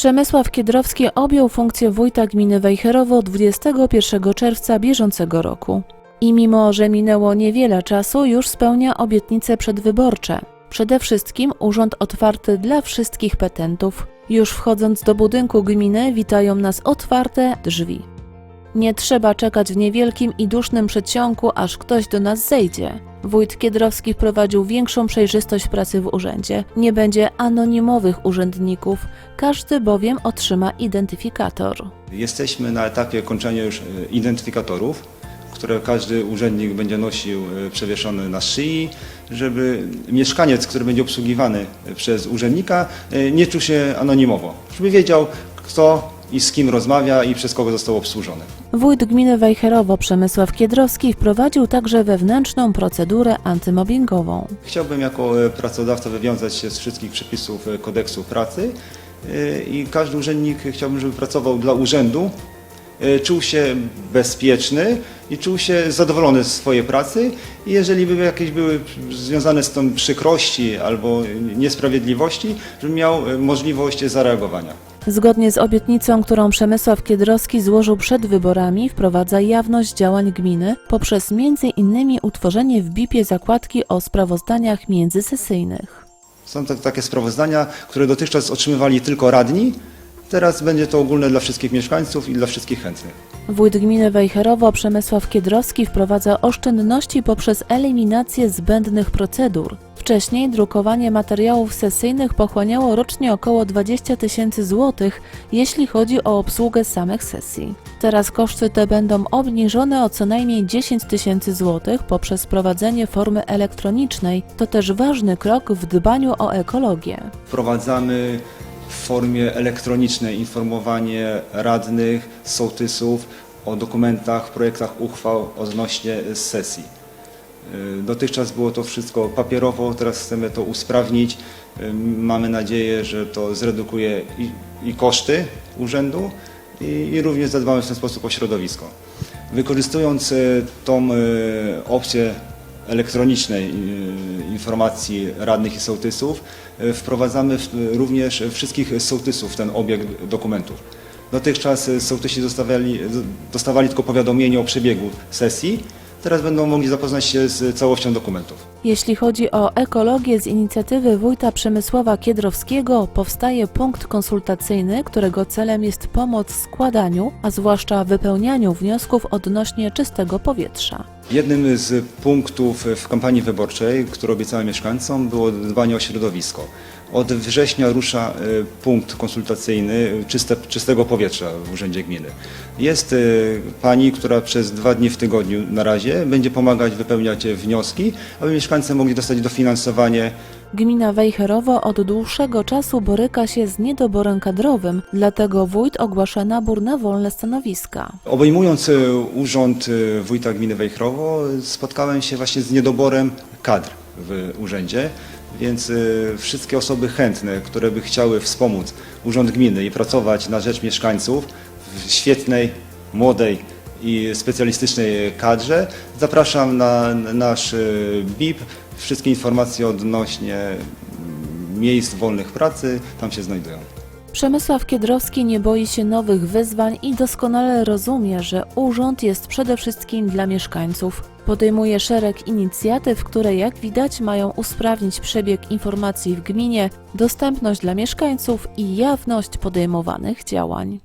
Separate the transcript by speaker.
Speaker 1: Przemysław Kiedrowski objął funkcję wójta gminy Wejherowo 21 czerwca bieżącego roku. I mimo, że minęło niewiele czasu, już spełnia obietnice przedwyborcze. Przede wszystkim urząd otwarty dla wszystkich petentów. Już wchodząc do budynku gminy witają nas otwarte drzwi. Nie trzeba czekać w niewielkim i dusznym przedsionku, aż ktoś do nas zejdzie. Wójt Kiedrowski wprowadził większą przejrzystość pracy w urzędzie. Nie będzie anonimowych urzędników, każdy bowiem otrzyma identyfikator.
Speaker 2: Jesteśmy na etapie kończenia już e, identyfikatorów, które każdy urzędnik będzie nosił e, przewieszony na szyi, żeby mieszkaniec, który będzie obsługiwany przez urzędnika, e, nie czuł się anonimowo, żeby wiedział kto i z kim rozmawia i przez kogo został obsłużony.
Speaker 1: Wójt gminy Wejherowo Przemysław Kiedrowski wprowadził także wewnętrzną procedurę antymobbingową.
Speaker 2: Chciałbym jako e, pracodawca wywiązać się z wszystkich przepisów e, kodeksu pracy e, i każdy urzędnik chciałbym, żeby pracował dla urzędu, czuł się bezpieczny i czuł się zadowolony z swojej pracy i jeżeli by jakieś były związane z tym przykrości albo niesprawiedliwości, żeby miał e, możliwość zareagowania.
Speaker 1: Zgodnie z obietnicą, którą Przemysław Kiedrowski złożył przed wyborami, wprowadza jawność działań gminy poprzez m.in. utworzenie w BIP-ie zakładki o sprawozdaniach międzysesyjnych.
Speaker 2: Są to takie sprawozdania, które dotychczas otrzymywali tylko radni, teraz będzie to ogólne dla wszystkich mieszkańców i dla wszystkich chętnych.
Speaker 1: Wójt gminy Wejherowo Przemysław Kiedrowski wprowadza oszczędności poprzez eliminację zbędnych procedur. Wcześniej drukowanie materiałów sesyjnych pochłaniało rocznie około 20 tysięcy złotych, jeśli chodzi o obsługę samych sesji. Teraz koszty te będą obniżone o co najmniej 10 tysięcy złotych poprzez wprowadzenie formy elektronicznej. To też ważny krok w dbaniu o ekologię.
Speaker 2: Wprowadzamy w formie elektronicznej informowanie radnych, sołtysów o dokumentach, projektach uchwał odnośnie sesji. Y, Dotychczas było to wszystko papierowo, teraz chcemy to usprawnić. Y, Mamy nadzieję, że to zredukuje i, i koszty urzędu i, i również zadbamy w ten sposób o środowisko. Wykorzystując y, tą opcję elektronicznej y, informacji radnych i sołtysów, y, wprowadzamy również wszystkich sołtysów w ten obieg dokumentów. Dotychczas y, sołtysi dostawali, dostawali tylko powiadomienie o przebiegu sesji, teraz będą mogli zapoznać się z całością dokumentów.
Speaker 1: Jeśli chodzi o ekologię, z inicjatywy wójta Przemysława Kiedrowskiego powstaje punkt konsultacyjny, którego celem jest pomoc w składaniu, a zwłaszcza wypełnianiu wniosków odnośnie czystego powietrza.
Speaker 2: Jednym z punktów w kampanii wyborczej, które obiecałem mieszkańcom, było dbanie o środowisko. Od września rusza y, punkt konsultacyjny czyste, czystego powietrza w Urzędzie Gminy. Jest y, pani, która przez dwa dni w tygodniu na razie będzie pomagać wypełniać wnioski, aby mieszkańcy mogli dostać dofinansowanie
Speaker 1: Gmina Wejherowo od dłuższego czasu boryka się z niedoborem kadrowym, dlatego wójt ogłasza nabór na wolne stanowiska.
Speaker 2: Obejmując e, urząd e, wójta gminy Wejherowo, spotkałem się właśnie z niedoborem kadr w urzędzie, więc e, wszystkie osoby chętne, które by chciały wspomóc urząd gminy i pracować na rzecz mieszkańców w świetnej, młodej i specjalistycznej kadrze, zapraszam na na nasz BIP. Wszystkie informacje odnośnie miejsc wolnych pracy tam się znajdują.
Speaker 1: Przemysław Kiedrowski nie boi się nowych wyzwań i doskonale rozumie, że urząd jest przede wszystkim dla mieszkańców. Podejmuje szereg inicjatyw, które jak widać mają usprawnić przebieg informacji w gminie, dostępność dla mieszkańców i jawność podejmowanych działań.